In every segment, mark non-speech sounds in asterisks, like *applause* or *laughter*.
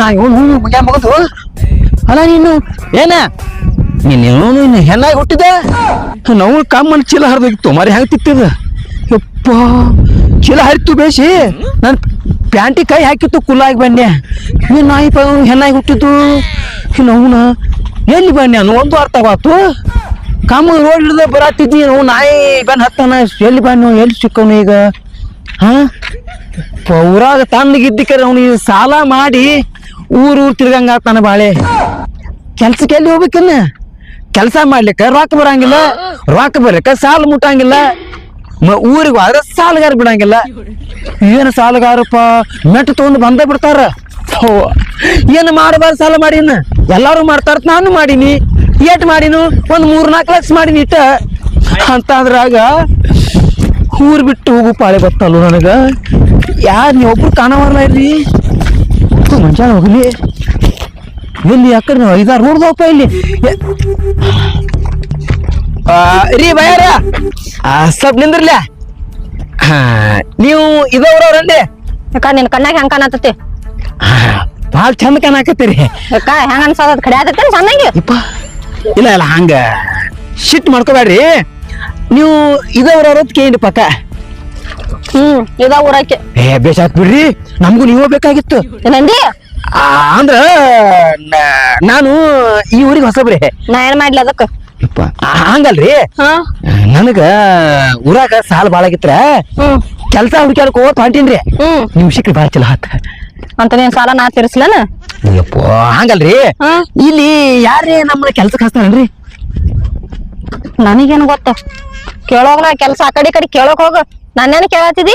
ನಾ ಇವನು ಮುಂಜಾನೆ ಮಗದು? ಅಲ್ಲ ನೀನು, ಏನ? ನೀನು ಇನ್ನು ಹೆಣ್ಣಾಗಿ ಹುಟ್ಟಿದೆ ನಾವು ಕಾಮನ್ ಚೀಲ ಹರಿದೋಗಿತ್ತು, ಮರಿ ಹೆಂಗೆ ತಿತ್ತಿದ ಯಪ್ಪ, ಚೀಲ ಹರಿತು ಬೇಸಿ ನಾನು ಪ್ಯಾಂಟಿ ಕೈ ಹಾಕಿತ್ತು ಕುಲ್ಲಾಗಿ ಬನ್ನೆ ನೀನು ನಾಯಿ ಪ ಹೆಣ್ಣಾಗಿ ಹುಟ್ಟಿದ್ದು? ಅವನ ಎಲ್ಲಿ ಬನ್ನಿ ನಾನು ಒಂದು ಅರ್ಥ ಆಗಾತು ಕಾಮ ರೋಡ್ ಹಿಡ್ದು ಬರತ್ತಿದ್ದಿ ನಾವು ನಾಯಿ ಬಂದು ಹತ್ತಾನ, ಎಲ್ಲಿ ಬನ್ನಿ ಎಲ್ಲಿ ಸಿಕ್ಕವನು ಈಗ? ಹಾ? ಊರಾಗ ತಣ್ಣಗಿದ್ದಕ್ಕೆ ಅವನಿಗೆ ಸಾಲ ಮಾಡಿ ಊರು ಊರು ತಿರ್ಗಂಗ ಆತಾನ ಬಾಳೆ. ಕೆಲ್ಸಕ್ಕೆ ಎಲ್ಲಿ ಹೋಗ್ಬೇಕನ್ನ ಕೆಲಸ ಮಾಡ್ಲಿಕ್ಕೆ ರೊಕ್ಕ ಬರಂಗಿಲ್ಲ, ರೊಕ್ಕ ಬರ್ಲಿಕ್ಕೆ ಸಾಲ ಮುಟ್ಟಂಗಿಲ್ಲ ಊರಿಗೆ ಹೋದ್ರೆ ಸಾಲಗಾರ ಬಿಡಂಗಿಲ್ಲ. ಏನು ಸಾಲಗಾರಪ್ಪ, ಮೆಟ್ಟು ತಗೊಂಡು ಬಂದೇ ಬಿಡ್ತಾರ? ಏನು ಮಾಡಬಾರ್ದು ಸಾಲ ಮಾಡಿನ ಎಲ್ಲಾರು ಮಾಡ್ತಾರ, ನಾನು ಮಾಡೀನಿ ಏಟ್ ಮಾಡಿನು? ಒಂದು ಮೂರ್ ನಾಲ್ಕು ಲಕ್ಷ ಮಾಡಿನಿ ಇಟ್ಟ. ಅಂತ ಅದ್ರಾಗ ಊರ್ ಬಿಟ್ಟು ಹೋಗು ಪಾಳೆ ಬರ್ತಲ್ಲ ನನಗ. ಯಾರು ನೀವು ಒಬ್ರು ಕಾಣವಲ್ಲ ಇಲ್ಲಿ? ಮುಂಜಾನೆ ಹೋಗ್ಲಿ. ಎಲ್ಲಿ ಯಾಕಡೆ ಕಡೆ ನಾವು ಐದಾರು ನೋಡ್ದವಪ್ಪ ಇಲ್ಲಿ? ರೀ ಬಯಾರ ಸ್ವಲ್ಪ ನಿಂದ್ರಲ್ಲ ಹಾ ನೀವು ಇದವ್ರವ್ರಂడి ಯಾಕ ನಿನ್ ಕಣ್ಣಾಗ ಹೆಂಗ್ ಕಾಣತತಿ ಭಾಳ ಚಂದ ಕಾಣಕತ್ತೀರಿ. ಅಕ್ಕ ಹೆಂಗ ಅನ್ಸೋದ್? ಕಡೆ ಆತತಿ ಚೆನ್ನಾಗಿ ಇಪ್ಪ ಇಲ್ಲ ಇಲ್ಲ ಹಂಗ. ಶಿಟ್ ಮಾಡ್ಕೋಬೇಡ್ರಿ. ನೀವು ಇದವ್ರವ್ರ ಅಂತ ಕೇಳಿ ಪಕ್ಕ ಹ್ಮ್ ಇದ ಊರಕ್ಕೆ ಏ ಬೇಸಾತ್ ಬಿಡ್ರಿ ನಮಗೂ ನೀವು ಬೇಕಾಗಿತ್ತು. ಆ, ಅಂದ್ರ ನ- ನಾನು ಈ ಊರಿಗೆ ಹೊಸಬ್ರಿ. ನಾ ಏನ್ ಮಾಡ್ಲಿ ಅದಕ್ಕ? ಯಪ್ಪ, ಆ, ಹಂಗಲ್ರಿ? ಹಾ. ನನಗ ಊರಾಗ ಸಾಲ ಭಾಳ ಆಗಿತ್ರ? ಹ್ಮ್. ಕೆಲಸ ಹುಡುಕ್ಯಾಡಕ್ ಹೋಗ್ ಹೊಂಟೀನ್ರಿ. ಹ್ಮ್. ನಿಮ್ ಸಿಕ್ರಿ ಭಾಳ ಚಲೋ ಆತ. ಅಂತ ನೀನ್ ಸಾಲ ನಾ ತೀರ್ಸ್ಲೇನ? ಯಪ್ಪ ಹಂಗಲ್ರಿ? ಹಾ. ಇಲ್ಲಿ ಯಾರೇ ನಮ್ಮ ಕೆಲ್ಸಕ್ಕೆ ಹಚ್ತಾರನ್ರಿ? ನನಗೇನ್ ಗೊತ್ತ? ಕೇಳೋಗ ನಾ ಕೆಲ್ಸ ಆ ಕಡೆ ಈ ಕಡೆ ಕೇಳೋಕ್ ಹೋಗ. ನನ್ನೇನ್ ಕೇಳತ್ತಿದಿ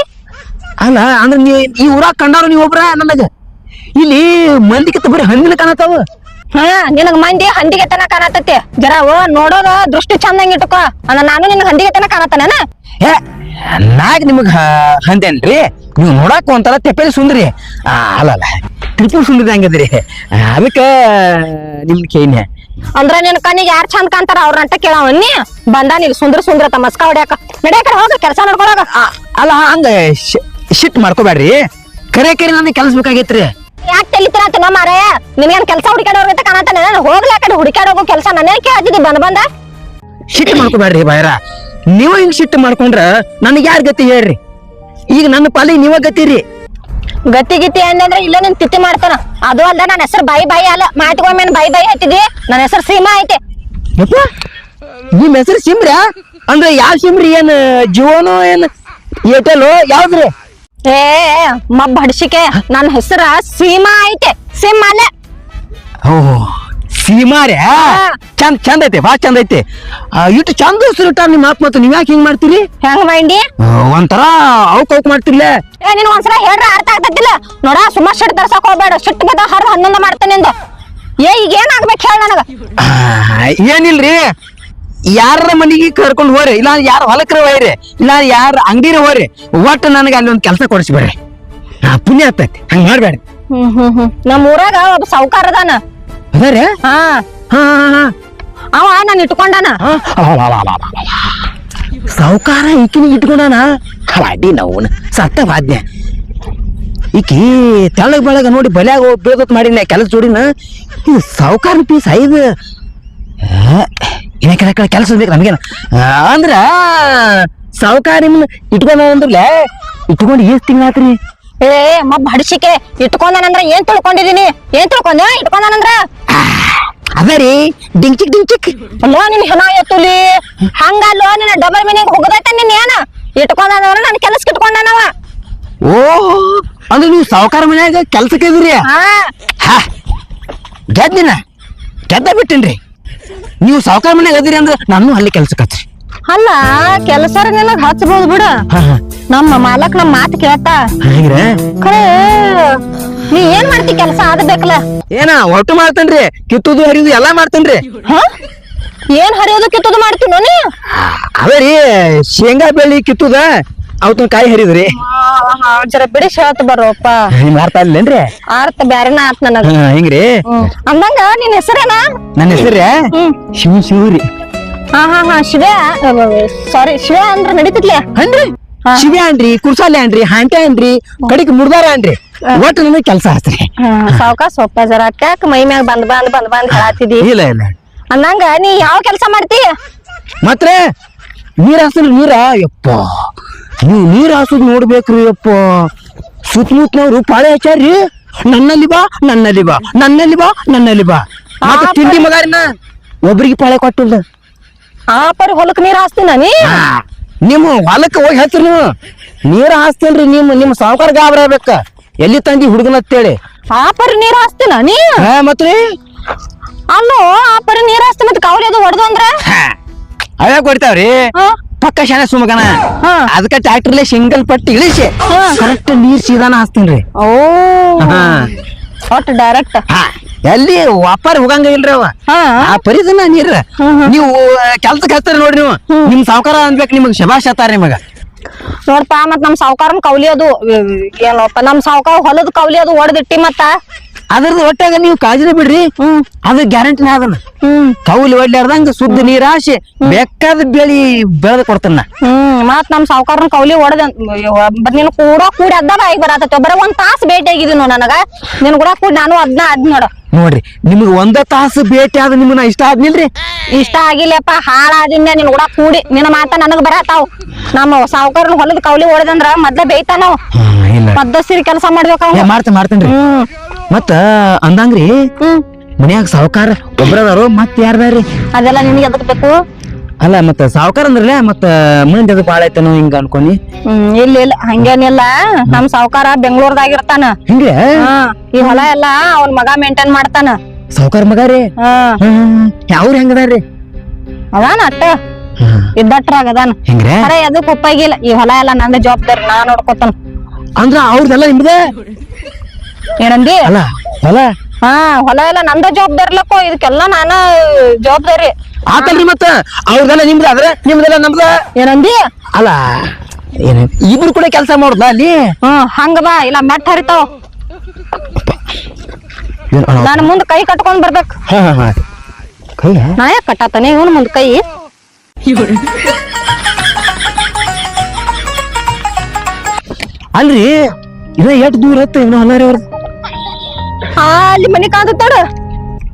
ಅಲ್ಲ ಅಂದ್ರೆ ನೀ ಈ ಊರಾಗ ಕಂಡಾರ ನೀವ್ ಒಬ್ರ ನನಗ ಇಲ್ಲಿ ಮಂದಿಕಿತ್ತ ಬರೀ ಹಣ್ಣಿನ ಕಾಣತಾವ ಹಾ ನಿನಗ್ ಮಂದಿ ಹಂದಿಗೆ ತನ ಕಾಣತತಿ ಜರ ಓ ನೋಡೋದ ದೃಷ್ಟಿ ಚಂದಂಗ್ ಇಟ್ಕೋ. ಅಂದ್ರ ನಾನು ನಿನಗ್ ಹಂದಿಗೆ ತನ ಕಾಣತನ ಏ ನಾಗ ನಿಮಗ ಹಂದೇನ್ರಿ? ನೀವು ನೋಡಾಕ ಒಂಥರ ತೆಪ್ಪೇಲಿ ಸುಂದ್ರಿ. ಆ, ಅಲ್ಲ ಅಲ್ಲ ತ್ರಿಪುರ ಸುಂದರಿ ಹಂಗದ್ರಿ. ಅದಕ್ಕ ನಿಮ್ ಕೇನೆ. ಅಂದ್ರ ನಿನ್ ಕಣ್ಣಿಗೆ ಯಾರ್ ಚಂದ ಕಾಣ್ತಾರ ಅವ್ರ ಅಂತ ಕೇಳವನ್ನಿ ಬಂದ ನೀ ಸುಂದ್ರ ಸುಂದ್ರ ಮಸ್ಕ ಹೊಡ್ಯಾಕ. ನಡ್ಯಾಕ ಹೋಗ ಕೆಲ್ಸ ನೋಡ್ಕೊಳಗ ಅಲ್ಲ ಹಂಗ ಶಿಟ್ ಮಾಡ್ಕೋಬೇಡ್ರಿ ಕರೆ ಕರೆ ನನಗೆ ಕೆಲಸ ಬೇಕಾಗೈತ್ರಿ. ಯಾಕೆ ತೆಲಿತೀರ ನಮ್ಮ ಮಾರಾಯ ನಿನ್ಗೇನ್ ಕೆಲ್ಸ ಹುಡುಕಾಡೋರ್ ಅಂತ ಕಾಣತಾನೆ ನಾನು ಹೋಗ್ಲಿ ಆ ಕಡೆ ಹುಡುಕಾಡ ಹೋಗೋ ಕೆಲ್ಸ ನನ್ನೇನ್ ಕೇಳ್ತಿದ್ದಿ ಬಂದ ಬಂದ? ಶಿಟ್ ಮಾಡ್ಕೋಬೇಡ್ರಿ ಬಾಯ್ರ. ನೀವು ಹಿಂಗ್ ಶಿಟ್ ಮಾಡ್ಕೊಂಡ್ರ ನನಗೆ ಯಾರ್ ಗತಿ ಹೇಳ್ರಿ? ಈಗ ನನ್ನ ಪಾಲಿ ನೀವ ಗತಿರಿ. ಗತಿ ಗಿತಿ ಅಂದ್ರೆ ಇಲ್ಲ ನಿನ್ ತಿತ್ತಿ ಮಾಡ್ತಾನ. ಅದು ಅಲ್ದ ನನ್ನ ಹೆಸರು ಬಾಯಿ ಬಾಯಿ ಅಲ್ಲ. ಮಾತಿಗೊಮ್ಮೆ ಬಾಯಿ ಬಾಯಿ ಆಯ್ತಿದಿ ನನ್ನ ಹೆಸರು ಸೀಮಾ ಐತೆ. ನಿಮ್ ಹೆಸರು ಸಿಮ್ರ? ಅಂದ್ರೆ ಯಾವ ಸಿಮ್ರಿ ಏನ್ ಜೀವನೋ ಏನ್? ಏರ್ಟೆಲ್ ಯಾವ್ದ್ರಿ? ಏ ಮಬ್ಬ ಹಡ್ಸಿಕೆ. ನನ್ನ ಹೆಸರ ಸೀಮಾ ಐತೆ. ಸಿಮ್ ಅಲ್ಲೇ. ಓ ಸೀಮಾರ್ಯ ಚಂದ ಚಂದ ಐತೆ ಬಾ ಚಂದ ಐತೆ. ಇಟ್ಟು ಚಂದ ಹೆಸರು ಇಟ್ಟ ನಿಮ್ಮ ಮಾತು ಮತ್ತು ನೀವ್ ಯಾಕೆ ಹಿಂಗ್ ಮಾಡ್ತೀರಿ? ಹೆಂಗ್ ಮಂಡಿ ಒಂಥರ ಅವಕ್ ಅವಕ್ ಮಾಡ್ತಿರ್ಲೆ? ಏ ನೀನ್ ಒಂದ್ಸಲ ಹೇಳ್ರ ಅರ್ಥ ಆಗ್ತದಿಲ್ಲ ನೋಡ ಸುಮ್ಮ ಸಿಟ್ಟು ತರ್ಸಕ್ ಹೋಗ್ಬೇಡ. ಬದ ಹರ್ ಹನ್ನೊಂದು ಮಾಡ್ತೇನೆ ಎಂದು ಏ ಈಗ ಏನ್ ಆಗ್ಬೇಕು ಹೇಳ ನನಗ. ಏನಿಲ್ರಿ? ಯಾರ ಮನೆಗೆ ಕರ್ಕೊಂಡು ಹೋರಿ ಇಲ್ಲ ಯಾರ ಹೊಲಕ್ರ ಹೋಯ್ರಿ ಇಲ್ಲ ಯಾರ ಅಂಗಡಿರ ಹೋರಿ ಒಟ್ಟು ನನಗೆ ಅಲ್ಲಿ ಒಂದು ಕೆಲಸ ಕೊಡಿಸ್ಬೇಡ್ರಿ ಪುಣ್ಯ ಆಗ್ತೈತಿ ಹಂಗ ಮಾಡ್ಬೇಡ್ರಿ. ಹ್ಮ್ ಹ್ಮ್ ಹ್ಮ್. ನಮ್ಮ ಊರಾಗ ಒಬ್ಬ ಸಾವ್ಕಾರ ಅದಾರೆ ಹಾ. ಹಾ ಹಾ ಅವ ನಾನು ಇಟ್ಕೊಂಡಾನ. ಸಾವುಕಾರ ಈಕಿನ ಇಟ್ಕೊಂಡಾನ? ಅಡ್ಡಿ ನಾವು ಸತ್ತ ಬಾದ್ನೆ ಈಕಿ ತೆಳಗ್ ಬೆಳಗ ನೋಡಿ ಬಲ್ಯಾಗ ಬೀಳ್ದತ್ ಮಾಡಿನ ಕೆಲಸ ಜೋಡಿನ? ಇದು ಸಾವುಕಾರ ಪೀಸ್ ಐದು. ಇನ್ನ ಕೆಲ ಕೆಲ ಕೆಲಸ ಬೇಕು ನಮಗೇನ. ಅಂದ್ರ ಸಾವುಕಾರ ನಿಮ್ಮನ್ನ ಇಟ್ಕೊಂಡ ಅಂದ್ರಲ್ಲ ಇಟ್ಕೊಂಡು ಎಷ್ಟು ತಿಂಗಳಾತ್ರಿ? ಏ ಮಬ್ಬ ಹಡಿಸಿಕೆ ಇಟ್ಕೊಂಡಾನಂದ್ರ ಏನ್ ತಿಳ್ಕೊಂಡಿದೀನಿ? ಏನ್ ತಿಳ್ಕೊಂಡ ಇಟ್ಕೊಂಡಾನಂದ್ರ? ಅದ ರೀ ಡಿಂಚಿಕ್ ಡಿಂಚಿಕ್ ಅಲ್ಲೋ ನಿನ್ ಹೆಣ ಎತ್ತುಲಿ ಹಂಗಲ್ಲೋ ನಿನ್ನ ಡಬಲ್ ಮೀನಿಂಗ್ ಹೋಗದೈತೆ ನಿನ್ ಏನ? ಇಟ್ಕೊಂಡಾನವ್ರ ನನ್ ಕೆಲ್ಸಕ್ಕೆ ಇಟ್ಕೊಂಡಾನವ. ಓ ಅಂದ್ರೆ ನೀವು ಸಾವುಕಾರ ಮನ್ಯಾಗ ಕೆಲ್ಸಕ್ಕೆ ಇದ್ರಿ ಹಾ. ಗೆದ್ದಿನ ಗೆದ್ದ ಬಿಟ್ಟಿನ್ರಿ. ನೀವು ಸಾವುಕಾರ ಮನ್ಯಾಗ ಅದಿರಿ ಅಂದ್ರೆ ನಾನು ಅಲ್ಲಿ ಕೆಲ್ಸಕ್ಕೆ ಹಚ್ರಿ. ಅಲ್ಲ ಕೆಲಸರ ನಿನಗ್ ಹಚ್ಬೋದು ಬಿಡ. ನಮ್ಮ ಮಾಲಕ್ ನಮ್ ಮಾತ್ ಕೇಳ್ತಾ. ಹೇಗ್ರೆ? ಖರೆ ನೀ ಏನ್ ಮಾಡ್ತಿ ಕೆಲಸ? ಆದಬೇಕಲ್ಲ ಬೇಕಲ್ಲ. ಏನ ಒಟ್ಟು ಮಾಡ್ತೇನ್ರಿ. ಕಿತ್ತುದು ಹರಿದು ಎಲ್ಲಾ ಮಾಡ್ತೇನ್ರಿ. ಹ? ಏನ್ ಹರಿಯೋದು ಕಿತ್ತುದು ಮಾಡ್ತೀನಿ ನೀ? ಅದೇ ರೀ ಶೇಂಗಾ ಬೆಳ್ಳಿ ಕಿತ್ತುದ ಅವತ್ತಿನ ಕಾಯಿ ಹರಿದ್ರಿ ಜರ ಬಿಡಿ ಹೇಳ್ತ ಬರೋಪ್ಪ ನಿಮ್ ಅರ್ಥ ಆಗ್ಲೇನ್ರಿ ಅರ್ಥ ಬ್ಯಾರೆನ ಆತ್ ನನಗ. ಹಾ ಹಿಂಗ್ರಿ. ಅಂದಂಗ ನಿನ್ ಹೆಸರೇನ? ನನ್ನ ಹೆಸರ? ಶಿವ ಶಿವ್ರಿ. ಹಾ ಹಾ ಹಾ ಶಿವ ಸಾರಿ ಶಿವ ಅಂದ್ರ ನಡೀತಿದ್ಲೆ ಹನ್ರಿ. ಶಿವೆ ಅನ್ರಿ ಕುರ್ಸಾಲೆ ಅನ್ರಿ ಹಾಂಟೆ ಅನ್ರಿ ಕಡಿಕ್ ಮುರ್ದಾರ ಅನ್ರಿ. ಒಟ್ಟು ನನಗೆ ಕೆಲಸ ಆತ್ರಿ. ಸಾವ್ಕಾಸ್ ಸೊಪ್ಪ ಜರ ಕ್ಯಾಕ್ ಮೈ ಮ್ಯಾಗ ಬಂದ್ ಬಂದ್ ಬಂದ್ ಬಂದ್ ಹೇಳತ್ತಿದಿ ಇಲ್ಲ ಇಲ್ಲ. ಅಂದಂಗ ನೀ ಯಾವ ಕೆಲಸ ಮಾಡ್ತಿ? ಮತ್ತೆ ನೀರ್ ಹಾಸಿದ್ರು ನೀರ? ಯಪ್ಪ. ನೀವು ನೀರ್ ಹಾಸುದ್ ನೋಡ್ಬೇಕ್ರಿ ಯಪ್ಪ. ಸುತ್ತಮುತ್ತನವ್ರು ಪಾಳೆ ಹಚ್ಚಾರ್ರಿ ನನ್ನಲ್ಲಿ ಬಾ ನನ್ನಲ್ಲಿ ಬಾ ನನ್ನಲ್ಲಿ ಬಾ ನನ್ನಲ್ಲಿ ಬಾ. ಮತ್ತೆ ತಿಂಡಿ ಮಗಾರಿನ? ಒಬ್ರಿಗೆ ಪಾಳೆ ಕೊಟ್ಟಿಲ್ಲ ಆ ಪರಿ ಹೊಲಕ್ ನೀರ್ ಹಾಸ್ತಿನ ನೀ? ನಿಮ್ಮ ಹೊಲಕ್ಕೆ ಹೋಗಿ ಹಚ್ಚಿರಿ ನೀವು. ನೀರ್ ಹಾಸ್ತೇನ್ರಿ ನಿಮ್ಮ ನಿಮ್ಮ ಸಾವುಕಾರ ಗಾಬರಿ ಆಗ್ಬೇಕ. ಎಲ್ಲಿ ತಂದಿ ಹುಡುಗನ ಅಂತೇಳಿ. ಆ ಪರಿ ನೀರ್ ಹಾಸ್ತೀನ ನೀ? ಹಾ ಮತ್ರಿ? ಅಲ್ಲೋ ಆ ಪರಿ ನೀರ್ ಹಾಸ್ತಿ ಮತ್ತೆ ಕಾವಲಿ ಅದು ಹೊಡೆದು ಅಂದ್ರ? ಅವೇ ಕೊಡ್ತಾವ್ರಿ. ಪಕ್ಕ ಶಾನೆ ಸುಮಗನ. ಅದಕ್ಕೆ ಟ್ರ್ಯಾಕ್ಟರ್ಲೆ ಸಿಂಗಲ್ ಪಟ್ಟಿ ಇಳಿಸಿ. ಕರೆಕ್ಟ್ ನೀರ್ ಸೀದಾನ ಹಾಸ್ತೇನ್ರಿ. ಓ. ಹಾ. ಒಟ್ಟು ಡೈರೆಕ್ಟ್ ಎಲ್ಲಿ ವಾಪಾರ ಹೋಗಂಗ ಇಲ್ರಿ ಅವ. ಆ ಪರಿದನ ನೀರ್. ನೀವು ಕೆಲ್ಸ ಹಚ್ತಾರ ನೋಡ್ರಿ ನೀವು. ನಿಮ್ ಸಾವುಕಾರ ಅನ್ಬೇಕು ನಿಮಗ್ ಶಬಾಷ್ ಹತ್ತಾರ ನಿಮಗ. ನೋಡ್ಪ ಮತ್ ನಮ್ ಸಾವ್ಕಾರನ್ ಕೌಲಿ ಅದು ಏನಪ್ಪ ನಮ್ ಸಾವುಕಾರ ಹೊಲದ ಕೌಲಿ ಅದು ಹೊಡೆದಿಟ್ಟಿ ಮತ್ತ ಅದ್ರದ್ದು ಒಟ್ಟಾಗ ನೀವು ಕಾಳಜಿನ ಬಿಡ್ರಿ. ಅದು ಗ್ಯಾರಂಟಿನ ಅದನ್ನ. ಕೌಲಿ ಒಡ್ಲಾರ್ದಂಗ ಶುದ್ಧ ನೀರಾಶಿ ಬೇಕಾದ ಬೆಳಿ ಬೆಳೆದು ಕೊಡ್ತಾನ ಹ್ಮ್. ಮತ್ ನಮ್ ಸಾವುಕಾರ ಕೌಲಿ ಹೊಡೆದ ನೀನು ಕೂಡ ಕೂಡಿ ಅದ್ದ ಬಾಯಿಗೆ ಬರತ್ತ. ಬರ ಒಂದ್ ತಾಸ್ ಭೇಟಿ ಆಗಿದ್ನು ನನಗ. ನಿನ್ ಕೂಡ ಕೂಡ ನಾನು ಅದ್ನ ಅದ್ ನೋಡ. ನೋಡ್ರಿ ನಿಮ್ಗೆ ಒಂದ ತಾಸು ಭೇಟಿ ಆದ ನಿಮ್ಗೆ ಇಷ್ಟ ಆದ್ನಿಲ್ರಿ? ಇಷ್ಟ ಆಗಿಲ್ಲಪ್ಪ ಹಾಳಾದಿಂದ ನಿನ್ ಕೂಡ ಕೂಡಿ. ನಿನ್ನ ಮಾತ ನನಗ್ ಬರತಾವ್. ನಮ್ಮ ಸಾವುಕಾರ ಹೊಲದ ಕೌಲಿ ಹೊಡೆದಂದ್ರ ಮೊದ್ಲ ಬೇಯ್ತಾನ ಇಲ್ಲ. ಪದ್ದಸಿರಿ ಕೆಲಸ ಮಾಡ್ಬೇಕು ಮಾಡ್ತೇನೆ ಮಾಡ್ತೇನ್ ಮಾಡ್ತೇನ್ರಿ ಮತ್ತ ಅಂದಂಗ್ರಿ? ಹ್ಮ್. ಮನ್ಯಾಗ ಸಾವುಕಾರ ಒಬ್ರದಾರು ಮತ್ ಯಾರ್ದಾರಿ ಅದೆಲ್ಲ ನಿನಗೆ ಎದಕ್ ಬೇಕು? ಅಲ್ಲ ಮತ್ತ ಸಾವುಕಾರ ಅಂದ್ರಲ್ಲ ಮತ್ತ ಮಂದಿ ಅದು ಬಾಳ ಐತನೋ ಹಿಂಗ ಅನ್ಕೊಂಡಿ? ಹ್ಮ್ ಇಲ್ಲ ಇಲ್ಲ ಹಂಗೇನಿಲ್ಲ. ನಮ್ ಸಾವ್ಕಾರ ಬೆಂಗಳೂರದಾಗಿರ್ತಾನ. ಹಿಂಗೆ? ಹಾ ಈ ಹೊಲ ಎಲ್ಲಾ ಅವ್ನ ಮಗ ಮೇಂಟೈನ್ ಮಾಡ್ತಾನ. ಸಾವುಕಾರ ಮಗ ರೀ ಹಾ ಅವ್ರ ಹೆಂಗದಾರ್ರಿ ಅದಾನ ಅಟ್ಟ. ಇದ್ದಟ್ರಾಗ ಅದಾನ. ಹೆಂಗ್ರೆ? ಖರೆ ಎದಕ್ ಉಪ್ಪಾಗಿಲ್ಲ ಈ ಹೊಲ ಎಲ್ಲ ನಂದ ಜವಾಬ್ದಾರಿ ನಾ ನೋಡ್ಕೊತಾನ. ಅಂದ್ರ ಅವ್ರದೆಲ್ಲ ನಿಮ್ದೆ? ಏನಂದಿ? ಅಲ್ಲ ಹೊಲ? ಹಾ ಹೊಲ ಎಲ್ಲ ನಂದ ಜವಾಬ್ದಾರಿಲಕ್ಕೋ ಇದಕ್ಕೆಲ್ಲ ನಾನ ಜವಾಬ್ದಾರಿ. ಆತಲ್ರಿ ಮತ್ತ? ಅವ್ರದೆಲ್ಲ ನಿಮ್ದ ಆದ್ರೆ ನಿಮ್ದೆಲ್ಲ ನಮ್ದ? ಏನಂದಿ? ಅಲ್ಲ ಏನ ಇಬ್ರು ಕೂಡ ಕೆಲಸ ಮಾಡುದ ಅಲ್ಲಿ? ಹ್ಮ್ ಹಂಗ ಬಾ ಇಲ್ಲ ಮೆಟ್ ಹರಿತಾವ? ನಾನು ಮುಂದ್ ಕೈ ಕಟ್ಕೊಂಡ್ ಬರ್ಬೇಕು. ಹಾ ಹಾ ಹಾ. ಕೈ ನಾ ಯಾಕೆ ಕಟ್ಟಾತಾನೆ? ಇವನು ಮುಂದ್ ಕೈ. ಅಲ್ರಿ ಇದ ಎಷ್ಟ್ ದೂರ ಇತ್ತು ಇವನು ಹೊಲ ರೀ ಆ, ಅಲ್ಲಿ ಮನಿ ಕಾಂತತ್ತಾಡ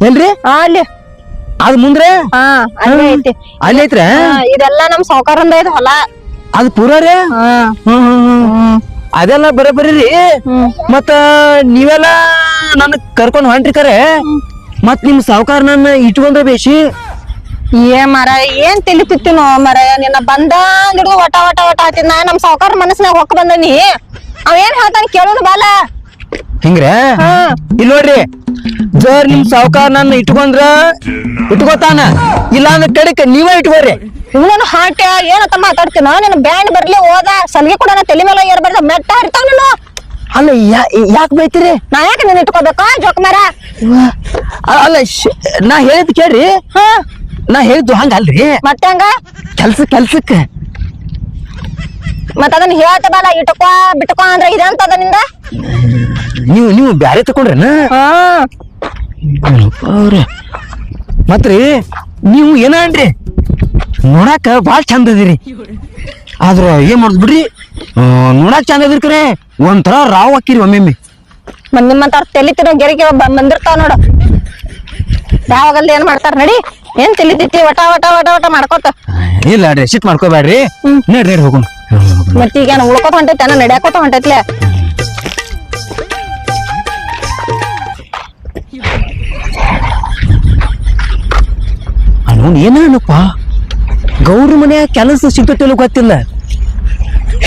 ಎಲ್ರಿ? ಅಲ್ಲಿ. ಅದ್ ಮುಂದ್ರೆ? ಹಾ ಅಲ್ಲೇ ಐತಿ. ಅಲ್ಲಿ ಐತ್ರ? ಹಾ, ಇದೆಲ್ಲ ನಮ್ ಸಾವ್ಕಾರಂದ ಐತಿ ಹೊಲ. ಅದ್ ಪೂರ ರೀ ಹಾ. ಹ್ಮ್ ಹ್ಮ್ ಹ್ಮ್. ಅದೆಲ್ಲ ಬರೋಬ್ಬರಿ ರೀ. ಹ್ಮ್. ಮತ್ತ ನೀವೆಲ್ಲ ನನ್ನ ಕರ್ಕೊಂಡ್ ಹೊಂಟ್ರಿ ಕರೆ. ಮತ್ ನಿಮ್ ಸಾವುಕಾರ ನನ್ನ ಇಟ್ಕೊಂಡ್ರೆ ಬೇಸಿ ಏ ಮರ ಏನ್ ತಿಳಿತಿತ್ತಿನೋ ಮರ ನಿನ್ನ ಬಂದ ಒಟ ವಟ ವಟ ವಟ ಆತಿದ್ ನಾ ನಮ್ ಸಾವ್ಕಾರ ಮನಸ್ನಾಗ ಹೊಕ್ಕ ಬಂದನಿ. ಅವ ಏನ್ ಹೇಳ್ತಾನ ಕೇಳೋಣ ಬಾಲ. ಹಿಂಗ್ರೆ? ಹಾ. ಇಲ್ಲಿ ನೋಡ್ರಿ ಜರ್ ನಿಮ್ ಸಾವುಕಾರ ನನ್ನ ಇಟ್ಕೊಂಡ್ರ ಇಟ್ಕೋತಾನ. ಇಲ್ಲ ಅಂದ್ರೆ ಕಡೆಕ ನೀವೇ ಇಟ್ಕೋರಿ. ಇವನು ಹಾಟ ಏನತ್ತ ಮಾತಾಡ್ತೀನ? ನಿನ್ನ ಬ್ಯಾಂಡ್ ಬರ್ಲಿ ಹೋದ ಸಲಿಗೆ ಕೂಡ ತಲೆ ಮೇಲೆ ಏರ್ ಬರ್ದ ಮೆಟ್ಟ ಹರಿತಾವ ನೀನು. ಅಲ್ಲ ಯಾಕೆ ಬೈತೀರಿ? ನಾ ಯಾಕೆ ನೀನ್ ಇಟ್ಕೋಬೇಕಾ ಜೋಕ್ ಮರ ಅಲ್ಲ ನಾ ಹೇಳಿದ್ ಕೇಳ್ರಿ. ಹ. ನಾ ಹೇಳಿದ್ದು ಹಂಗ ಅಲ್ರಿ. ಮತ್ತೆ ಹಂಗ? ಕೆಲ್ಸ ಕೆಲ್ಸಕ್ಕೆ. ಮತ್ತ ಅದನ್ನ ಹೇಳ್ತ ಬಾಲ ಇಟ್ಕೋ ಬಿಟ್ಕೋ ಅಂದ್ರೆ ಇದಂತದ ನಿಂದ? ನೀವು ನೀವು ಬ್ಯಾರೆ ತಕೊಂಡ್ರೇನ? ಅವ್ರೆ? ಮತ್ರಿ ನೀವು ಏನ ಅನ್ರಿ ನೋಡಾಕ ಭಾಳ ಚಂದ ಅದಿರಿ. ಆದ್ರ ಏನ್ ಮಾಡುದ್ ಬಿಡ್ರಿ? ನೋಡಾಕ ಚಂದ ಅದಿರಿ ಕರೆ. ಒಂಥರ ರಾವ್ ಹಾಕಿರಿ ಒಮ್ಮೆಮ್ಮೆ. ಮತ್ತ ನಿಮ್ಮಂತ ತಲೆ ತಿನ್ನೋ ಗೆರಿಗೆ ಬಂದಿರ್ತಾವ ನೋಡು. ಯಾವಾಗಲ್ದ ಏನ್ ಮಾಡ್ತಾರ ನಡಿ. ಏನ್ ತಿಳಿತೈತಿ ವಟ ವಟ ವಟ ವಟ ಮಾಡ್ಕೋತ. ಇಲ್ಲ ರೀ ಸಿಟ್ ಮಾಡ್ಕೋಬೇಡ್ರಿ. ನಡ್ರಿ ಹೋಗೋಣ. ಮತ್ತೀಗ ಉಳ್ಕೋತ ಹೊಂಟೈತೆ ನಡ್ಯಾಕೋತ ಹೊಂಟೈತ್ಲೆ? ಅವನು ಏನಪ್ಪ ಗೌರಿ ಮನೆಯ ಕೆಲಸ ಸಿಗ್ತತಿಲ್ಲ ಗೊತ್ತಿಲ್ಲ.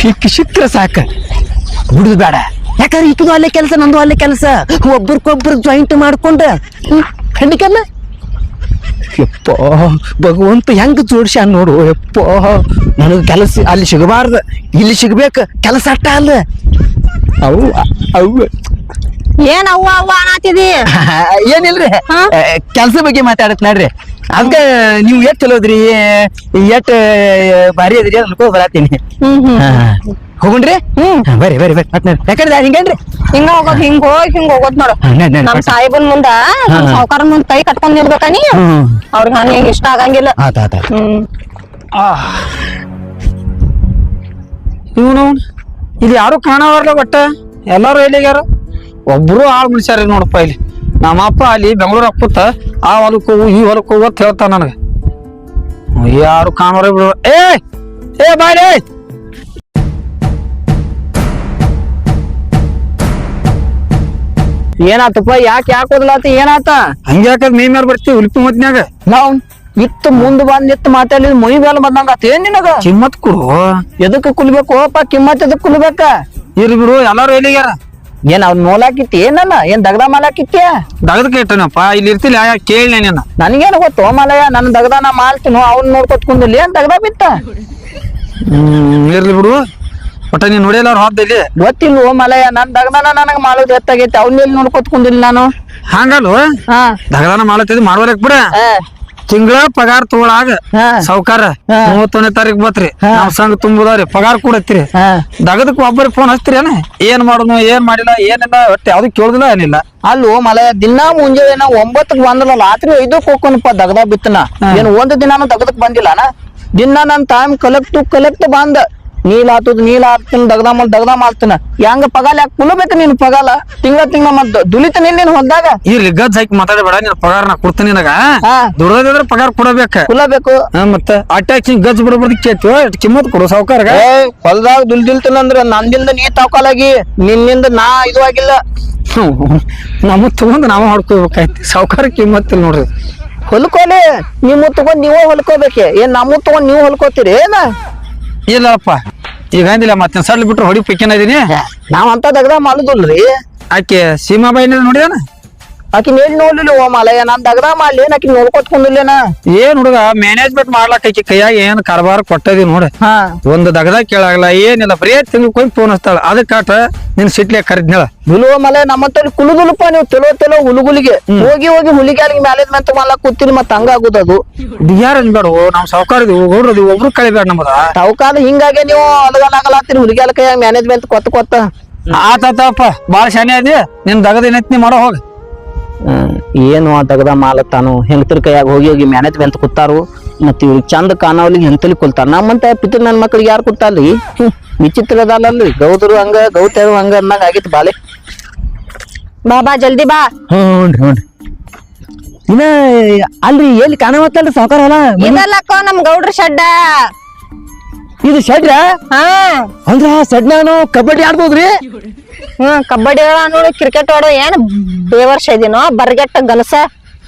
ಸಿಕ್ಕ ಸಿಕ್ಕರೆ ಸಾಕ. ಹುಡುದು ಬೇಡ. ಯಾಕಂದ್ರೆ ಈಕದು ಅಲ್ಲೇ ಕೆಲಸ ನಂದು ಅಲ್ಲೇ ಕೆಲಸ. ಒಬ್ರಿಗೊಬ್ರು ಜಾಯಿಂಟ್ ಮಾಡ್ಕೊಂಡ ಹೆಣ್ಣಿಕಲ್ಲ ಯಪ್ಪ ಭಗವಂತ ಹೆಂಗ್ ಜೋಡಿಸ ನೋಡು ಯಪ್ಪ. ನನಗೆ ಕೆಲಸ ಅಲ್ಲಿ ಸಿಗಬಾರ್ದು. ಇಲ್ಲಿ ಸಿಗ್ಬೇಕು ಕೆಲಸ ಅಟ್ಟ ಅಲ್ಲ. ಅವು ಅವು. ಏನ್ ಅವ್ವ ಅವ್ವ ಅನ್ನತಿದಿ? *laughs* ಏನಿಲ್ರಿ? ಕೆಲಸ ಬಗ್ಗೆ ಮಾತಾಡತ್ ನೋಡ್ರಿ. ಅದಕ್ಕ ನೀವು ಎಷ್ಟ್ ಚಲೋದ್ರಿ ಎಷ್ಟ್ ಭಾರಿ ಅದ್ರಿ ಅನ್ಕೋ ಹ್ಮ್ ಹೋಗುಣ್ರಿ? ಹ್ಮ್. ಬರ್ರಿ ಬರ್ರಿ ಬರ್ರಿ. ಮತ್ತೆ ಯಾಕಂದ್ರೆ ಹಿಂಗೇನ್ರಿ? ಹಿಂಗ ಹೋಗೋದ್ ಹಿಂಗ್ ಹೋಗಿ ಹಿಂಗ್ ಹೋಗೋದ್ ನೋಡು. ನಮ್. ಸಾಹೇಬನ್ ಮುಂದ ಸಾವುಕಾರ ಮುಂದ್ ಕೈ ಕಟ್ಕೊಂಡ್ ನಿಲ್ಬೇಕ ನೀ? ಹ್ಮ್ ಅವ್ರಿಗೆ ಹಂಗ ಇಷ್ಟ ಆಗಂಗಿಲ್ಲ. ಆತ ಆತ ಹ್ಮ್. ಇವನು ಇದು ಯಾರು ಕಾಣವರ್ಲ ಒಟ್ಟ? ಎಲ್ಲಾರು ಎಲ್ಲಿಗ್ಯಾರ? ಒಬ್ರು ಆಳ್ ಮುಳ್ಸ್ಯಾರ ನೋಡಪ್ಪ ಇಲ್ಲಿ. ನಮ್ಮಪ್ಪ ಅಲ್ಲಿ ಬೆಂಗಳೂರು ಹಾಕ್ಬಿಟ್ಟ ಆ ಹೊಲಕ್ಕೆ ಹೋಗು ಈ ಹೊಲಕ್ಕೆ ಹೋಗು ಅಂತ ಹೇಳ್ತಾನ ನನಗೆ. ಯಾರು ಕಾಣೋರ ಬಿಡ. ಏ ಏ ಬಾಯ್ಲಿ ಏನಾತಪ್ಪ ಯಾಕೆ ಯಾಕೆ ಓದಲಾತ ಏನಾತ? ಹಂಗ್ಯಾಕದ್ ಮೇ ಮೇಲೆ ಬರ್ತೀವಿ ಉಲ್ಪಿ ಮತ್ನ್ಯಾಗ ನಾವ್ ಇತ್ತು ಮುಂದ್ ಬಂದ್ ನಿತ್ ಮಾತಾಡಿದ್ ಮೈ ಮೇಲೆ ಬಂದಂಗ ಆತ ಏನ್ ನಿನಗ? ಕಿಮ್ಮತ್ ಕೊಡು. ಎದಕ್ ಕುಲ್ಬೇಕು? ಅಪ್ಪ ಕಿಮ್ಮತ್ ಎದಕ್ ಕುಲ್ಬೇಕ? ಇರ್ಬಿಡು ಬಿಡು ಎಲ್ಲಾರು ಎಲ್ಲಿಗ್ಯಾರ? ಏನ್ ಅವ್ನ ನೋಲಾಕಿತ್ತಿ ಏನಲ್ಲ ಏನ್ ದಗದ ಮಾಲಾಕಿತ್ಯ ದಗದ ಕೇಟನಪ್ಪ ಇಲ್ಲಿ ಇರ್ತಿಲ್ಲ ಯಾ ಕೇಳಿ ನಿನ್ನ ನನಗೇನು ಗೊತ್ತು ಮಾಲಯ ನನ್ ದಗದ ನಾ ಮಾಡ್ತೀನೋ ಅವ್ನ ನೋಡ್ಕೊತ್ ಕುಂದಿಲ್ಲ ಏನ್ ದಗದ ಬಿತ್ತ? ಹ್ಮ್ ಇರ್ಲಿ ಬಿಡು. ಒಟ್ಟ ನೀನ್ ಅವ್ರ ಹೋದ ಗೊತ್ತಿಲ್ಲ ಓ ಮಲಯ ನನ್ ದಗದನ ನನಗ ಮಾಡೋದು ಎತ್ತಾಗೈತಿ ಅವ್ನ ಎಲ್ಲಿ ನೋಡ್ಕೊತ್ ಕುಂದಿಲ್ಲ ನಾನು? ಹಂಗಲ್ವ ಹಾ. ದಗದಾನ ಮಾಡತ್ತಿದ್ ಮಾಡ್ಬಾರಕ್ ಬಿಡ. ತಿಂಗಳ ಪಗಾರ ತಗೊಳಾಗ ಸಾವುಕಾರ. ಮೂವತ್ತೊಂದನೇ ತಾರೀಕು ಬತ್ರಿ ನಾವ್ ಸಂಘ ತುಂಬುದಾರಿ ಪಗಾರ ಕೊಡತ್ರಿ. ದಗದಕ್ಕ ದಗದಕ್ ಒಬ್ಬರಿಗೆ ಫೋನ್ ಹಚ್ತೀರಿ ಏನ? ಏನ್ ಮಾಡುದು ಏನ್ ಮಾಡಿಲ್ಲ ಏನಿಲ್ಲ ಒಟ್ಟು ಯಾವ್ದು ಕೇಳುದಿಲ್ಲ ಏನಿಲ್ಲ. ಅಲ್ಲೋ ಮಲೆ ದಿನ ಮುಂಜಾನೆ ಏನ ಒಂಬತ್ತಕ್ ಬಂದಲ್ಲ ರಾತ್ರಿ ಐದಕ್ ಹೋಗ್ಕೊನಪ್ಪ ದಗದ ಬಿತ್ತನ. ಏನ್ ಒಂದ್ ದಿನಾನು ದಗದಕ್ ಬಂದಿಲ್ಲ ದಿನ ನನ್ ಟೈಮ್ ಕಲೆಕ್ಟ್ ಕಲೆಕ್ಟ್ ಬಂದ. ನೀಲ್ ಆತದ ನೀಲ್ ಹಾಕ್ತೀನಿ ದಗದ ಮಲ್ ದಗದ ಮಾಡ್ತೀನ. ಹೆಂಗ ಪಗಾಲ ಯಾಕೆ ಕುಲಬೇಕು ನೀನ್ ಪಗಾಲ? ತಿಂಗಳ ತಿಂಗಳ ಮತ್ ದುಲಿತ ನೀನ್ ಹೊಂದಾಗ ಇರ್ಲಿ ಗಜ್ ಹಾಕಿ ಮಾತಾಡಬೇಡ ನೀನ್ ಪಗಾರ ನಾ ಕೊಡ್ತೀನಿ ನಿನಗ. ಹಾ. ದುಡ್ದಿದ್ರೆ ಪಗಾರ ಕೊಡಬೇಕ. ಕುಲಬೇಕು ಹಾ, ಮತ್ತ ಅಟ್ಯಾಕ್ ಹಿಂಗ್ ಗಜ್ ಬಿಡಬಾರ್ದು ಕೇಳ್ತೀವ ಕಿಮ್ಮತ್ ಕೊಡು ಸಾವುಕಾರ ಏ ಹೊಲ್ದಾಗ ದುಲ್ದಿಲ್ತನ ಅಂದ್ರ ನಂದಿಂದ ನೀ ತಾವ್ಕಾಲಾಗಿ ನಿನ್ನಿಂದ ನಾ ಇದು ಆಗಿಲ್ಲ. ನಮ್ಮ ತಗೊಂಡ್ ನಾವ ಹೊಡ್ಕೋಬೇಕಾಯ್ತು. ಸಾವುಕಾರ ಕಿಮ್ಮತ್ ನೋಡ್ರಿ. ಹೊಲ್ಕೋಲಿ ನಿಮ್ಮ ತಗೊಂಡ್ ನೀವೇ ಹೊಲ್ಕೋಬೇಕೆ. ಏನ್ ನಮ್ಮ ತಗೊಂಡ್ ನೀವು ಹೊಲ್ಕೋತೀರಿ ಏನ? ಇಲ್ಲಪ್ಪ ಈಗ ಅಂದಿಲ್ಲ ಮತ್ತೆ ಸಡ್ಲ್ ಬಿಟ್ರೆ ಹೊಡಿ ಪಿಕ್ಕಿನ ಇದೀನಿ? ನಾವ್ ಅಂತ ದಗದ ಮಾಡುದಿಲ್ರಿ ಆಕೆ ಸೀಮಾಬಾಯಿನ ನೋಡಿದಾನ? ಆಕಿ ನೀನ್ ನೋಡ್ಲಿಲ್ಲ ಓ ಮಲಯ ನಾನ್ ದಗದ ಮಾಡ್ಲಿ ಆಕಿ ನೋಡ್ಕೊತ್ ಕುಂದಿಲ್ಲೇನ ಏನ್ ಹುಡುಗ ಮ್ಯಾನೇಜ್ಮೆಂಟ್ ಮಾಡ್ಲಾಕ ಆಕಿ ಕೈಯಾಗ ಏನ್ ಕಾರ್ಬಾರ ಕೊಟ್ಟದಿ ನೋಡ. ಹಾ. ಒಂದು ದಗದ ಕೇಳಾಗಲ್ಲ ಏನಿಲ್ಲ ಬರೀ ತಿಂಗ್ಳು ಕೊಯ್ ಫೋನ್ ಹಚ್ತಾಳ. ಅದಕ್ಕಾಟ ನಿನ್ ಸಿಟ್ಲೆ ಕರಿದ್ನೇಳ ಬಿಲುವ ಮಲೆ ನಮ್ಮಂತಲ್ಲಿ ಕುಲುದುಲುಪ ನೀವು ತೆಲೋ ತೆಲೋ ಹುಲುಗುಲಿಗೆ. ಹೋಗಿ ಹೋಗಿ ಹುಲಿಗಾಲಿಗೆ ಮ್ಯಾನೇಜ್ಮೆಂಟ್ ಮಾಡ್ಲಾಕ ಕೂತೀನಿ ಮತ್ತ ಹಂಗ ಅದು. ಯಾರ ಅನ್ಬೇಡ ನಾವ್ ಸಾವ್ಕಾರ ಇದೀವಿ ಒಬ್ರು ಕಳಿಬೇಡ ನಮ್ಮದ ಸಾವುಕಾರ ಹಿಂಗಾಗೆ ನೀವು ಅಲಗಲಾಗಲಾತಿರಿ ಹುಲಿಗಾಲ ಕೈಯಾಗ ಮ್ಯಾನೇಜ್ಮೆಂಟ್ ಕೊತ್ತ. ಕೊತ್ತ ಆತಪ್ಪ ಬಾಳ ಶಾನೆ ಅದಿ. ನಿನ್ ದಗದ ಏನೈತಿ ಮಾಡೋ ಹೋಗ. ಏನು ಆ ದಗದ ಮಾಲತ್ತಾನು ಹೆಂಗತರ ಕೈಯಾಗ ಹೋಗಿ ಹೋಗಿ ಮ್ಯಾನೇಜ್ ಮ್ಯಾನೇಜ್ಮೆಂಟ್ ಕೂತಾರು ಮತ್ತೆ ಇವ್ರಿಗೆ ಚಂದ ಕಾಣವ್ಲಿಗೆ ಹೆಂತಲಿ ಕೊಲ್ತಾರ? ನಮ್ಮಂತ ಪಿತೃ ನನ್ನ ಮಕ್ಳಿಗೆ ಯಾರು ಕೊಡ್ತಾರ್ರಿ ವಿಚಿತ್ರ ಅದಲ್ಲಲ್ರಿ ಗೌದರು ಹಂಗ ಗೌತರು ಹಂಗ ಅನ್ನಂಗ ಆಗಿತ್ತು ಬಾಲೆ. ಬಾ ಬಾ ಜಲ್ದಿ ಬಾ. ಹ್ಞೂನ್ರಿ ಹ್ಞೂನ್ರಿ ಇನ್ನ ಅಲ್ರಿ ಎಲ್ಲಿ ಕಾಣವತ್ತಲ್ರಿ ಸಾವುಕಾರ ಹೊಲ? ಇದಲ್ಲಕ್ಕೋ ನಮ್ ಗೌಡ್ರ ಶೆಡ್ಡ. ಇದು ಶಡ್ರ? ಹಾ. ಅಂದ್ರ ಸಡ್ ನಾನು ಕಬಡ್ಡಿ ಆಡ್ಬೋದ್ರಿ? ಹ್ಮ್ ಕಬಡ್ಡಿ ಆಡೋ ನೋಡು ಕ್ರಿಕೆಟ್ ಆಡೋ ಏನ್ ಬೇವರ್ಷ ಇದೀನೋ ಬರ್ಗೆಟ್ಟ ಗಲಸ.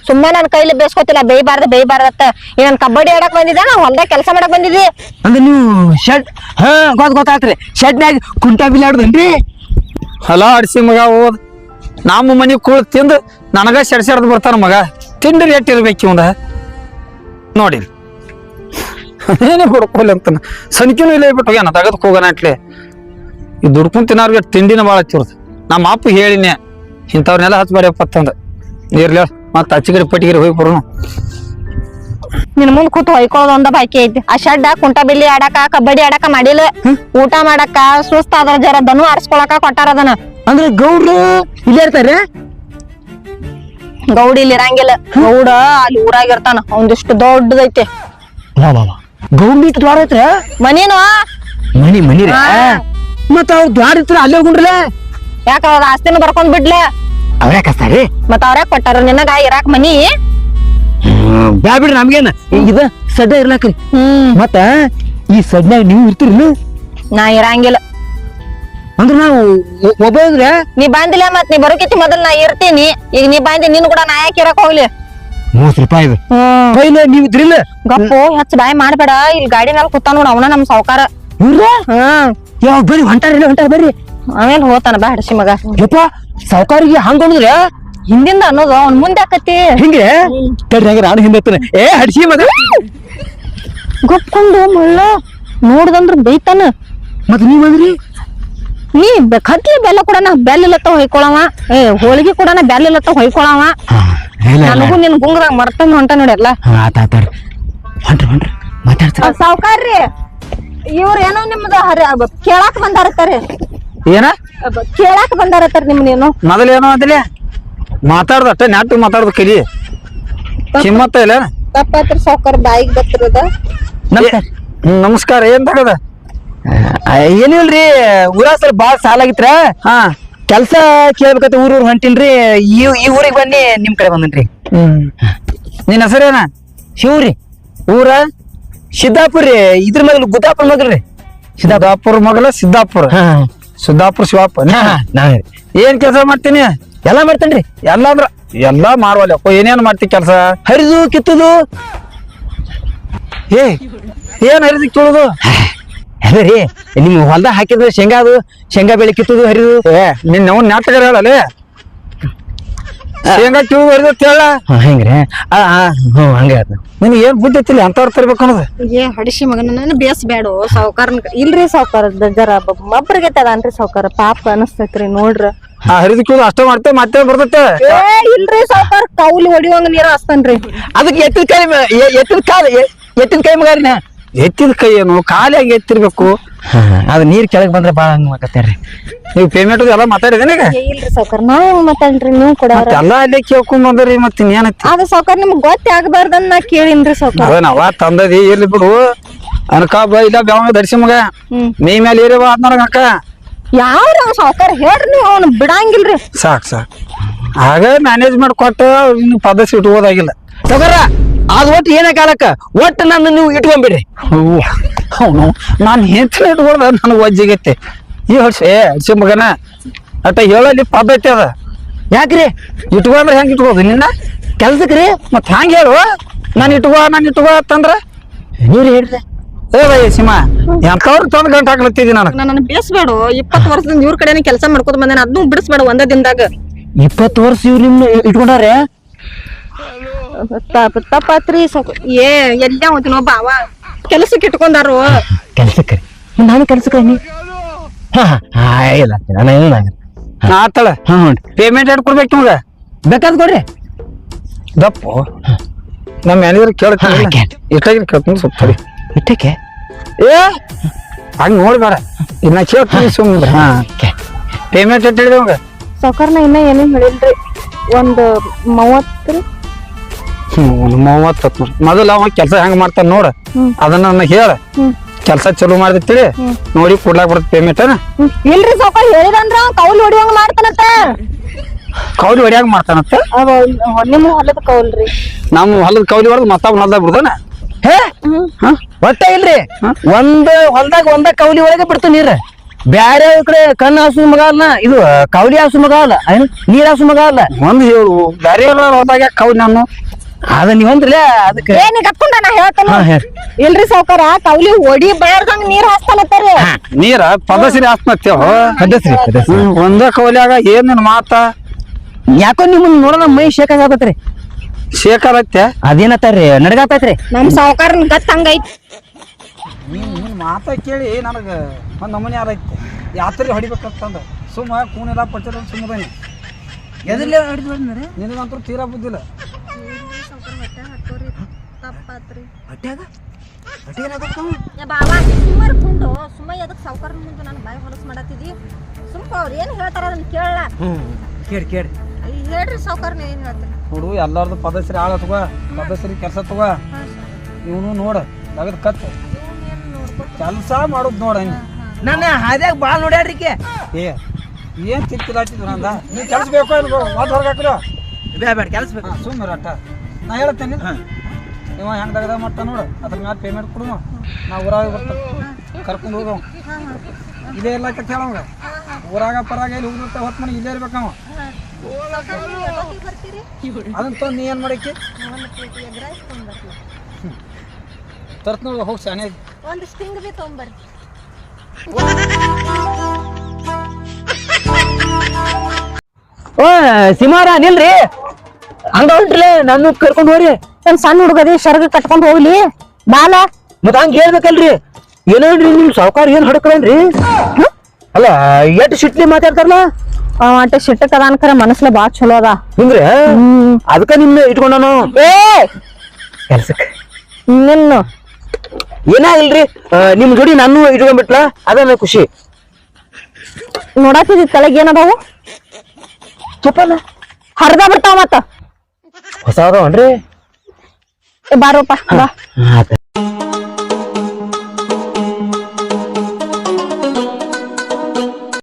ಸುಮ್ಮನೆ ನನ್ನ ಕೈಲಿ ಬೇಸ್ಕೊತಿಲ್ಲ ಬೇಯ್ಬಾರ್ದು ಬೇಯಬಾರ್ದತ್ತ ಈ ನನ್ ಕಬಡ್ಡಿ ಆಡಕ್ ಬಂದಿದ್ದೆ ನಾ ಹೊಲ್ದಾಗ ಕೆಲಸ ಮಾಡಕ್ ಬಂದಿದ್ದಿ ಅಂದ್ರೆ ನೀವು ಶೆಡ್ ಹಾ ಗೊತ್ತ ಗೊತ್ತಾತ್ರಿ. ಶೆಡ್ನ್ಯಾಗ ಕುಂಟಾ ಬಿಲ್ ಆಡುದನ್ರಿ? ಹಲೋ ಅಡ್ಸಿ ಮಗ ಹೋದ್ ನಮ್ಮ ಮನಿ ಕುಳ್ ತಿಂದು ನನಗ ಸೆಡ್ಸೆಡ್ದು ಬರ್ತಾನ ಮಗ. ತಿಂಡಿ ರೇಟ್ ಇರ್ಬೇಕು ಇವಂದ ನೋಡಿ ಏನೇ ಹುಡ್ಕೋಲಿ ಅಂತಾನ. ಸನಿಕೆನೂ ಇಲ್ಲ ಬಿಟ್ಟು ಹೋಗ್ಯಾನ ತಗದಕ್ ಹೋಗೋಣ ಅಟ್ಲೆ. ಈ ದುಡ್ಕೊಂಡ್ ತಿನ್ನೋರ್ಗೆ ತಿಂಡಿನ ಭಾಳ ಹಚ್ಚಿರ್ದು ನಮ್ಮ ಅಪ್ಪ ಹೇಳಿನೆ ಇಂಥವ್ರನ್ನೆಲ್ಲ ಹಚ್ಬೇಡಪ್ಪ ಅಂತಂದ ಇರ್ಲಿ ಮತ್ತೆ ಅಚ್ಚಿಗಡಿ ಪಟ್ಟಿಗಿರಿ ಹೋಗಿ ಬರೋಣ ನಿನ್ ಮುಂದ್ ಕೂತು ಹೊಯ್ಕೊಳ್ಳೋದು ಒಂದ ಬಾಕಿ ಐತಿ. ಆ ಶೆಡ್ಡ ಕುಂಟ ಬಿಲ್ಲಿ ಆಡಕ ಕಬಡ್ಡಿ ಆಡಕ ಮಾಡಿಲ್ಲ. ಊಟ ಮಾಡಕ ಸುಸ್ತ ಅದ್ರ ಜರ ದನು ಆರಿಸ್ಕೊಳಕ ಕೊಟ್ಟಾರ ಅದನ್ನ. ಅಂದ್ರೆ ಗೌಡ್ರು ಇಲ್ಲೇ ಇರ್ತಾರೆ? ಗೌಡ ಇಲ್ಲಿ ಇರಂಗಿಲ್ಲ. ಗೌಡ ಅಲ್ಲಿ ಊರಾಗ ಇರ್ತಾನ. ಒಂದಿಷ್ಟು ದೊಡ್ಡದೈತಿ. ಇಟ್ಟು ದ್ವಾರ ಐತ್ರ? ಮನೀನು? ಮನಿ ಮನಿ ರೀ. ಮತ್ತ ಅವ್ರ ದ್ವಾರ ಇತ್ರ ಅಲ್ಲೇ ಹೋಗ್ರಲ್ಲ ಯಾಕ ಅವ್ರ ಆಸ್ತಿನ ಬರ್ಕೊಂಡ್ ಬಿಡ್ಲೆ? ಅವ್ರ್ಯಾಕ ಕಸ್ತಾರಿ ಮತ್ತ ಅವ್ರ್ಯಾಕ ಕೊಟ್ಟಾರ? ನಿನಗ ಇರಾಕ್ ಮನಿ? ಬ್ಯಾ ಬಿಡ್ರಿ ನಮ್ಗೇನ. ಇದ ಸಡ್ಡ ಇರ್ಲಾಕ್ರಿ. ಹ್ಮ್. ಮತ್ತ ಈ ಸಡ್ನ್ಯಾಗ ನೀವು ಇರ್ತೀರಿ ನಾ ಇರಂಗಿಲ್ಲ. ಅಂದ್ರ ನಾವು ಒಬ್ಬ ನೀ ಬಂದಿಲ್ಲ ಮತ್ ನೀ ಬರೋಕಿತಿ ಮೊದಲ್ ನಾ ಇರ್ತೀನಿ. ಈಗ ನೀ ಬಂದಿ ನಿನ್ ಕೂಡ ನಾ ಯಾಕೆ ಇರಕ್ ಹೋಗ್ಲಿ? ಮೂವತ್ ರೂಪಾಯಿ ಇದು. ಪೈಲೆ ನೀವ್ ಇದ್ರಿಲ್ಲ? ಗಪ್ಪು ಹೆಚ್ಚ ಬಾಯ್ ಮಾಡ್ಬೇಡ. ಇಲ್ಲಿ ಗಾಡಿ ಮೇಲೆ ಕೂತ ನೋಡ ಅವನ ನಮ್ ಸಾವ್ಕಾರ. ಇವ್ರ? ಹ್ಮ್ ಯಾವ ಬರ್ರಿ ಹೊಂಟಾರಿಲ್ಲ ಹೊಂಟಾರ ಬರ್ರಿ. ಆಮೇಲೆ ಹೋತಾನ ಬಾ ಹಡಸಿ ಮಗ. ಯಪ್ಪ ಸಾವುಕಾರಿಗೆ ಹಂಗ ಅಂದ್ರೆ ಹಿಂದಿಂದ ಅನ್ನೋದು ಅವ್ನ ಮುಂದೆ ಆಕತಿ. ಹಿಂಗೆ? ತಡ್ರಿ ಹಂಗ ನಾನು ಹಿಂದೆ. ಏ ಹಡಸಿ ಮಗ. ಗೊಪ್ಕೊಂಡು ಮುಳ್ಳ ನೋಡ್ದಂದ್ರ ಬೈತಾನ. ಮತ್ ನೀವ್ ಅಂದ್ರಿ ನೀ ಕತ್ಲಿ ಬೆಲ್ಲ ಕೂಡ ಬೆಲ್ಲ ಇಲ್ಲತ್ತ ಹೊಯ್ಕೊಳವ. ಏ ಹೋಳಿಗೆ ಕೂಡ ಬೆಲ್ಲ ಇಲ್ಲತ್ತ ಹೊಯ್ಕೊಳವ. ನನಗೂ ನಿನ್ ಗುಂಗ್ರ ಮರ್ತಂದ್ ಹೊಂಟ ನೋಡಿ ಎಲ್ಲ. ಸಾವ್ಕಾರ್ರಿ. ಇವ್ರ ಏನೋ ನಿಮ್ದ ಕೇಳಾಕ್ ಬಂದಾರತ್ತಾರೆ ಏನ? ಕೇಳಾಕ ಬಂದಾರತ್ತಾರ ನಿಮ್ ನೀನು. ಮೊದಲೇನೋ ಅಂತಲೇ ಮಾತಾಡ್ದ ಅಷ್ಟೇ ನಾಟು ಮಾತಾಡ್ದು ಕಲಿ. ಕಿಮ್ಮತ್ತ ಇಲ್ಲ ತಪ್ಪತ್ರ ಸಾವ್ಕಾರ ಬಾಯಿಗೆ ಬರ್ತಿರೋದ ನಮಸ್ಕಾರ ಏನ್ ತಗದ? ಏನಿಲ್ರಿ ಊರ ಸರ್ ಬಾಳ ಸಾಲ ಆಗಿತ್ರ? ಹಾ. ಕೆಲ್ಸ ಕೇಳ್ಬೇಕಂತ ಊರ್ ಊರ್ ಹೊಂಟಿನ್ರಿ. ಈ ಈ ಊರಿಗೆ ಬನ್ನಿ ನಿಮ್ ಕಡೆ ಬಂದನ್ರಿ. ಹ್ಮ್. ನಿನ್ನ ಹೆಸರೇನ? ಶಿವ್ರಿ. ಊರ? ಸಿದ್ದಾಪುರ್ ರೀ. ಇದ್ರ ಮಗಲ್ ಗುದ್ದಾಪುರ ಮಗಲ್ರಿ ಸಿದ್ದಾಪುರ ಮಗಲ ಸಿದ್ದಾಪುರ. ಸಿದ್ದಾಪುರ ಶಿವಪ್ಪ. ಏನ್ ಕೆಲಸ ಮಾಡ್ತೀನಿ? ಎಲ್ಲಾ ಮಾಡ್ತೇನ್ರಿ. ಎಲ್ಲ ಅಂದ್ರ ಎಲ್ಲಾ ಮಾರ್ವಲ್ಲಪ್ಪ ಏನೇನ್ ಮಾಡ್ತಿ ಕೆಲಸ? ಹರಿದು ಕಿತ್ತದು. ಏ ಏನ್ ಹರಿದು ಕೇಳುದು ಅದೇ ರೀ ನಿಮ್ ಹೊಲ್ದಾಗ ಹಾಕಿದ್ರೆ ಶೇಂಗಾ ಅದು ಶೇಂಗಾ ಬೆಳೆ ಕಿತ್ತದು ಹರಿದು. ಏ ನಿನ್ನ ನಾವು ನಾಟಕರ ಹೇಳಲ್ಲ ಶೇಂಗಾ ಕಿವು ಹರಿದು ಹೇಳ. ಹಾ, ಹೆಂಗ್ರಿ? ಆ ಆ, ಹ್ಞೂ ಹಂಗ ನಿನ್ ಏನ್ ಬುದ್ಧಿ ಐತಿಲ್ಲ ಅಂತವ್ರ ತರ್ಬೇಕು ಅನ್ನೋದು? ಏ ಹಡಿಸಿ ಮಗನ ನಾನು ಬೇಸ್ ಬೇಡ ಸಾವ್ಕಾರ ಇಲ್ರಿ ಸಾವ್ಕಾರ ಜರ ಮಬ್ಬರಿಗೆ ತದಾನ್ರಿ ಸಾವ್ಕಾರ ಪಾಪ ಅನಸ್ತೈತ್ರಿ ನೋಡ್ರ. ಆ ಹರಿದು ಕೇಳುದು ಅಷ್ಟೇ ಮಾಡ್ತೇವೆ ಮತ್ತೆ ಬರ್ತೈತೆ. ಏ ಇಲ್ರಿ ಸಾವುಕಾರ ಕೌಲಿ ಹೊಡಿವಂಗ ನೀರ ಹಸ್ತನ್ರಿ ಅದಕ್ಕೆ ಎತ್ತಿನ ಕೈ ಎತ್ತಿನ ಕಾಲ ಎತ್ತಿನ ಕೈ ಮಗಾರಿನ? ಎತ್ತಿದ ಕೈ ಏನು ಖಾಲಿಯಾಗಿ ಎತ್ತಿರ್ಬೇಕು. ಅದು ನೀರ್ ಕೆಳಗೆ ಬಂದ್ರೆ ಬಾಳ ಹಂಗ ಮಾಕತ್ತೇನ್ರಿ ನೀವು ಪೇಮೆಂಟ್ ಎಲ್ಲ ಮಾತಾಡಿದ್ರಿ ಈಗ? ಇಲ್ರಿ ಸಾವ್ಕಾರ ನಾವ್ ಹೆಂಗ್ ಮಾತಾಡ್ರಿ ನೀವ್ ಕೊಡಾರ. ಎಲ್ಲ ಅಲ್ಲೇ ಕೇಳ್ಕೊಂಡ್ ಬಂದ್ರಿ ಮತ್ತೆ ಇನ್ನೇನೈತಿ? ಅದು ಸಾವ್ಕಾರ ನಿಮ್ಗ್ ಗೊತ್ತೇ ಆಗ್ಬಾರ್ದನ್ನ ನಾ ಕೇಳಿನ್ರಿ ಸಾವ್ಕಾರ. ಅದ ನಾವ ತಂದದಿ ಇರ್ಲಿ ಬಿಡು. ಅನ್ಕಾಬ ಇಲ್ಲ ಬ್ಯಾವ ದರ್ಶಿ ಮಗ. ನೀ ಮೇಲೆ ಏರಿ ಬಾ ನನಗ ಅಕ್ಕ. ಯಾವ್ರ ಸಾವ್ಕಾರ ಹೇಳ್ರಿ ನೀವು ಅವ್ನ ಬಿಡಂಗಿಲ್ರಿ. ಸಾಕ್ ಸಾಕ್. ಆಗ ಮ್ಯಾನೇಜ್ ಮಾಡ್ಕೊಟ್ಟು ಕೊಟ್ಟ ಇನ್ನು ಪದಸಿ ಇಟ್ಕೋದಾಗಿಲ್ಲ. ಸಗರ ಅದ್ ಒಟ್ಟು ಏನೇ ಕಾಲಕ್ಕ ಒಟ್ಟು ನನ್ನ ನೀವು ಇಟ್ಕೊಂಬಿಡ್ರಿ. ಅವನು ನಾನು ಹೆಂಚಿನ ಇಟ್ಕೊಳ್ದ ನನಗೆ ವಜ್ಜಿಗೈತೆ. ಈ ವರ್ಷ ಏ ಹಡ್ಸಿ ಮಗನ ಅಟ್ಟ ಹೇಳಲ್ಲಿ ಪದ್ಧತಿ ಅದ. ಯಾಕ್ರಿ? ಇಟ್ಕೊಂಡ್ರೆ ಹೆಂಗೆ ಇಟ್ಕೋದು ನಿನ್ನ? ಕೆಲ್ಸಕ್ಕೆ ರೀ? ಮತ್ತೆ ಹಂಗ ಹೇಳು? ನಾನು ಇಟ್ಕೋ ನಾನು ಇಟ್ಕೋ ಅಂತಂದ್ರ? ನೀರು ಹೇಳ್ರಿ. ಏ ಬೈ ಸಿಮಾ ಎಂತವ್ರು ತಂದ್ ಗಂಟು ಹಾಕ್ಲತ್ತಿದ್ದಿ ನನಗೆ? ನನ್ನ ಬೇಸ್ಬೇಡು. ಇಪ್ಪತ್ತು ವರ್ಷದಿಂದ ಇವ್ರ ಕಡೆನೇ ಕೆಲಸ ಮಾಡ್ಕೊತ ಬಂದೇನ ಅದನ್ನು ಬಿಡಿಸ್ಬೇಡ ಒಂದೇ ದಿನದಾಗ. ಇಪ್ಪತ್ತು ವರ್ಷ ಇವ್ರು ನಿಮ್ನ ಇಟ್ಕೊಂಡಾರೆ? ತಪ್ಪಾತ್ರಿ ಸಾಕು ಏ ಎಲ್ಲ ಹೋಗ್ತೀನೋ ಬಾವ ಕೆಲಸಕ್ಕೆ ಇಟ್ಕೊಂಡಾರು. ಕೆಲಸಕ್ಕೆ ನಾನು ಕೆಲ್ಸಕ್ಕೆ ನೀ ಹಾ ಹಾ ಇಲ್ಲ ನಾನು ಏನು ಆಗಲ್ಲ. ನಾ ಆತಳ? ಹಾ ಹ್ಞೂ ಪೇಮೆಂಟ್ ಎರಡು ಕೊಡ್ಬೇಕು ನಿಮ್ಗೆ? ಬೇಕಾದ್ ಕೊಡ್ರಿ. ದಪ್ಪು. ನಮ್ಮ ಮ್ಯಾನೇಜರ್ ಕೇಳ್ತೀನಿ ಹಾ, ಕೇಳ್. ಕೇಳ್ತೀನಿ. ಸ್ವಲ್ಪ ತಡಿ. ಇಟ್ಟಕ್ಕೆ ಏ ಹಂಗ ನೋಡ್ಬೇಡ. ಇನ್ನ ಕೇಳ್ತೀನಿ ಸುಮ್ಮನೆ ಹಾ ಓಕೆ. ಪೇಮೆಂಟ್ ಎಟ್ ಹೇಳಿದೆ ಅವಂಗ ಸಾವುಕಾರನ ಇನ್ನ ಏನೇನ್ ಹೇಳಿಲ್ರಿ? ಒಂದ್ ಮೂವತ್ತು ರೀ ಮೂವತ್ತು ಮೊದಲ ಮೊದಲು ಅವ ಕೆಲಸ ಹೆಂಗ್ ಮಾಡ್ತಾನ ನೋಡ. ಅದನ್ನ ನನಗೆ ಹೇಳ. ಕೆಲ್ಸ ಚಲೋ ಮಾಡಿದ್ರಿ ನೋಡಿ ಕೊಡ್ಲಾಕ್ ಬರ್ತದೆ ಪೇಮೆಂಟ್ ಇಲ್ರಿ ಸ್ವಲ್ಪ ಹೇಳಿದಂದ್ರ ಕೌಲ್ ಹೊಡಿಯಂಗ್ ಮಾಡ್ತಾನಂತ. ಕೌಲಿ ಹೊಡಿಯಾಗ ಮಾಡ್ತಾನತ್ತ ಅವ ನಿಮ್ಮ ಹೊಲದ ಕೌಲ್ರಿ ನಮ್ಮ ಹೊಲದ ಕೌಲಿ ಹೊಡೆದು ಮತ್ತ ಹೊಲ್ದಾಗ ಬಿಡ್ದಾನ ಹೇ? ಹಾ? ಒಟ್ಟ ಇಲ್ರಿ. ಒಂದ್ ಹೊಲ್ದಾಗ ಒಂದ ಕೌಲಿ ಒಳಗೆ ಬಿಡ್ತು ನೀರ್. ಬ್ಯಾರೆ ಕಡೆ ಕಣ್ಣು ಹಸು ಮಗ ಅಲ್ಲ. ಇದು ಕೌಲಿ ಹಸು ಮಗ ಅಲ್ಲ. ಏನು? ನೀರ್ ಹಾಸು ಮಗ ಅಲ್ಲ. ಒಂದು ಹೇಳು. ಬೇರೆ ಹೊಲ್ದಾಗ ಕೌಲಿ ನಾನು? ಅದ ನೀವಂದ್ರಲ್ಲ ಅದಕ್ಕೆ ಏನಿ ಕಟ್ಕೊಂಡ ನಾ ಹೇಳ್ತೇನೆ ಹಾ ಹೇಳ್ರಿ ಇಲ್ರಿ ಸಾವುಕಾರ ಕೌಲಿ ಹೊಡಿ ಬಾರ್ದಂಗ್ ನೀರ್ ಹಾಸ್ತಾನತ್ತಾರಿ ನೀರ ಪದಸಿರಿ ಆಸ್ಮತ್ಯವ ಪದ್ಧತಿ ಪದ್ಧತಿ ಒಂದ ಕೌಲಿಯಾಗ ಏನ್ ಮಾತ? ಯಾಕೋ ನಿಮ್ಮನ್ನ ನೋಡೋಣ ಮೈ ಶೇಕ್ ಆಗತ್ರಿ ಶೇಖರ್ ಐತೆ ಅದೇನತ್ತಾರ್ರಿ ನಡ್ಗಾತೈತ್ರಿ ನಮ್ ಸಾವುಕಾರನ್ ಗತ್ ಹಂಗೈತಿ. ನಿನ್ನ ಮಾತ ಕೇಳಿ ನನಗೆ ಒಂದು ನಮೂನಿ ಆರೈತೆ ಯಾತ್ರೆ ಹೊಡಿಬೇಕಂತಂದ. ಸುಮ್ಮ ಕೂನೆಲ್ಲ ಪಚ್ಚದ ಸುಮ್ಮದನಿ ಎದ್ರಲ್ಲೇ ನಿನಗಂತೂ ತೀರಾ ಬುದ್ಧಿಲ್ಲ. ಬಾಬಾ ಸುಮ್ಮನೆ ಕುಂಡು. ಸುಮ್ಮ ಅದಕ್ಕೆ ಸಾವುಕಾರ ಮುಂದೆ ನಾನು ಬಾಯಿ ಹೊಲಸ್ ಮಾಡತ್ತಿದಿ ಸುಮ್ಕ ಅವ್ರು ಏನು ಹೇಳ್ತಾರ ಅದನ್ನ ಕೇಳಲ್ಲ ಕೇಳಿ ಕೇಳಿ. ಹೇಳ್ರಿ ಸಾವುಕಾರನ ಏನು ಹೇಳ್ತಾರೆ. ನೋಡು ಎಲ್ಲಾರ್ದು ಪದಸರಿ ಆಳ ತಗೋ ಪದಸರಿ ಕೆಲಸ ತಗೋ ಇವನು ನೋಡ ತೆಗದ್ ಕತ್. ಕೆಲಸ ಮಾಡೋದು ನೋಡ ನನ್ನ ಹಾದ್ಯಾಗ ಬಾಳ್ ನೋಡ್ಯಾಡ್ರಿಕೆ ಏ ಏನ್ ತಿಕ್ಕಿದಾಟಿದ್ರು ನಂದ? ನೀ ಕೆಲಸ ಬೇಕೋ ಅನ್ಕೋ ಹೊರಗೆ ಹಾಕಿರೋ ಬೇಡ ಬೇಡ ಕೆಲಸ ಬೇಕು. ಸುಮ್ಮನೆ ಅಟ್ಟ. ನಾ ಹೇಳ್ತೇನೆ. ಇವ ಹೆಂಗ್ ತೆಗದ ಮಟ್ಟ ನೋಡು. ಅದ್ರ ಮ್ಯಾಲ ಪೇಮೆಂಟ್ ಕೊಡುವ ನಾ ಊರಾಗ ಬರ್ತಾನೆ ಕರ್ಕೊಂಡು ಹೋಗವ ಇದೇ ಎಲ್ಲ ಕಥೆ ಹೇಳವಂಗ ಊರಾಗ ಪರಾಗ ಇಲ್ಲಿ ಹೋಗಿರ್ತ ಹೊತ್ತು ಮನೆ ಇಲ್ಲೇ ಇರ್ಬೇಕವ ಅದನ್ನ ತಂದು ನೀ ಏನು ಮಾಡಕ್ಕೆ ತರ್ತ ನೋಡು ಹೋಗಿ ಶಾನೆ ಒಂದು ಸ್ಟಿಂಗ್ ಬಿ ತೊಗೊಂಬರ್ರಿ ಓ ಸಿಮಾರ ನಿಲ್ರಿ? ಹಂಗ ಉಂಟ್ರಿ ನನ್ನ ಕರ್ಕೊಂಡ್ ಹೋಗ್ರಿ ನನ್ ಸಣ್ಣ ಹುಡುಗದಿ ಸರ್ಗ ಕಟ್ಕೊಂಡ್ ಹೋಗ್ಲಿ. ಬಾಲ. ಮತ್ ಹಂಗ ಹೇಳ್ಬೇಕಲ್ರಿ. ಏನೇನ್ರಿ ನಿಮ್ ಸಾವುಕಾರ ಏನ್ ಹೊಡ್ಕೊಳನ್ರಿ? ಅಲ್ಲ ಎಟ್ ಸಿಟ್ಲಿ ಮಾತಾಡ್ತಾರಲ್ಲ? ಅಟ ಸಿಟ್ಟಕ್ ಅದ ಅನ್ಕರ ಮನಸ್ಲ ಬಾಳ ಚಲೋ ಅದ. ಹಿಂಗ್ರಿ? ಅದಕ್ಕ ನಿಮ್ನ ಇಟ್ಕೊಂಡಾನು? ಏ! ಕೆಲ್ಸಕ್ಕೆ ನಿನ್ನು. ಏನಾಗಿಲ್ರಿ ನಿಮ್ ಜೋಡಿ ನಾನು ಇಟ್ಕೊಂಡ್ಬಿಟ್ಲ? ಅದ ಖುಷಿ. ನೋಡಾತಿದ್ ತಲೆಗೆ ಏನದಾವು? ಚಪ್ಪಲ್ಲ? ಹರ್ದ ಬಿಡ್ತಾವ ಮತ್ತ. ಹೊಸ ಅದಾವನ್ರಿ ಬಾರೋಪ್ಪ ಬಾ.